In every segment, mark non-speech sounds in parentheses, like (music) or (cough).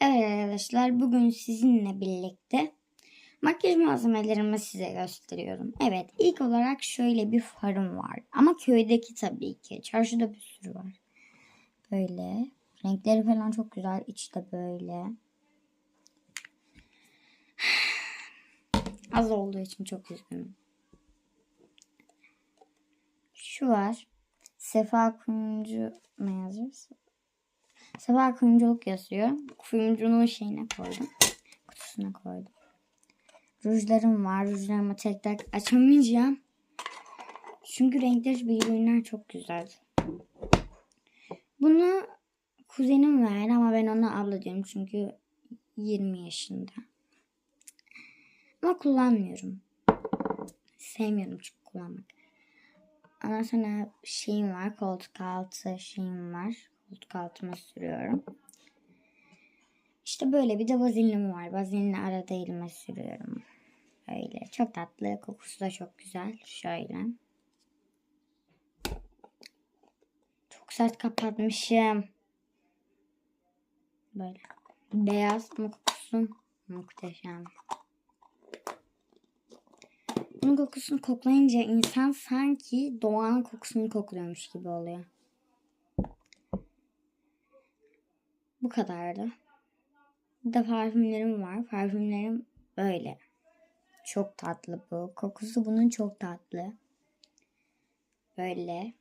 Evet arkadaşlar bugün sizinle birlikte makyaj malzemelerimi size gösteriyorum. Evet ilk olarak şöyle bir farım var. Ama köydeki tabii ki. Çarşıda bir sürü var. Böyle. Renkleri falan çok güzel. İçi de böyle. (sighs) Az olduğu için çok üzgünüm. Şu var. Sefa Kuyumcu ne yazıyor? Sefa kuyumculuk yazıyor. Kuyumcunun şeyine koydum. Kutusuna koydum. Rujlarım var. Rujlarımı tek tek açamayacağım. Çünkü renkleri birbirinden çok güzel. Bunu kuzenim verdi ama ben ona abla diyorum çünkü 20 yaşında. Ama kullanmıyorum. Sevmiyorum çünkü kullanmak. Ondan sonra şeyim var. Koltuk altı şeyim var. Koltuk altıma sürüyorum. İşte böyle bir de vazelinim var. Vazelinle arada elime sürüyorum. Böyle. Çok tatlı. Kokusu da çok güzel. Şöyle. Çok sert kapatmışım. Böyle. Beyaz ama kokusu muhteşem. Bunun kokusunu koklayınca insan sanki doğanın kokusunu kokluyormuş gibi oluyor. Bu kadardı. Bir de parfümlerim var. Parfümlerim böyle. Çok tatlı bu. Kokusu bunun çok tatlı. Böyle.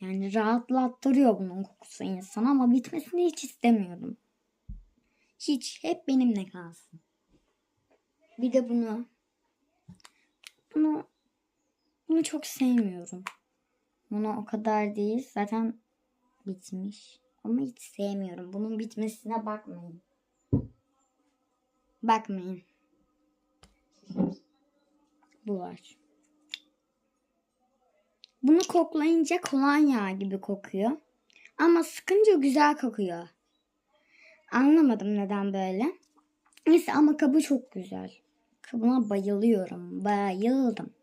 Yani rahatlattırıyor bunun kokusu insan ama bitmesini hiç istemiyordum. Hiç. Hep benimle kalsın. Bir de bunu. Bunu bunu çok sevmiyorum. Bunu o kadar değil. Zaten bitmiş. Ama hiç sevmiyorum. Bunun bitmesine bakmayın. Bakmayın. Bu var. Bunu koklayınca kolonya gibi kokuyor. Ama sıkınca güzel kokuyor. Anlamadım neden böyle. Neyse ama kabı çok güzel. Kabına bayılıyorum. Bayıldım.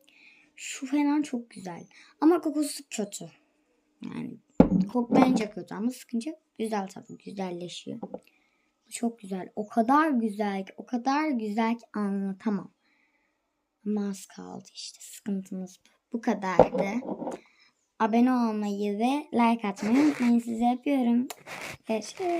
Şu falan çok güzel. Ama kokusu kötü. Yani koklayınca kötü ama sıkınca güzel tabii. Güzelleşiyor. Çok güzel. O kadar güzel ki, o kadar güzel ki anlatamam. Ama kaldı işte. Sıkıntımız. Bu kadardı. Abone olmayı ve like atmayı unutmayın. Sizi öpüyorum. Görüşürüz.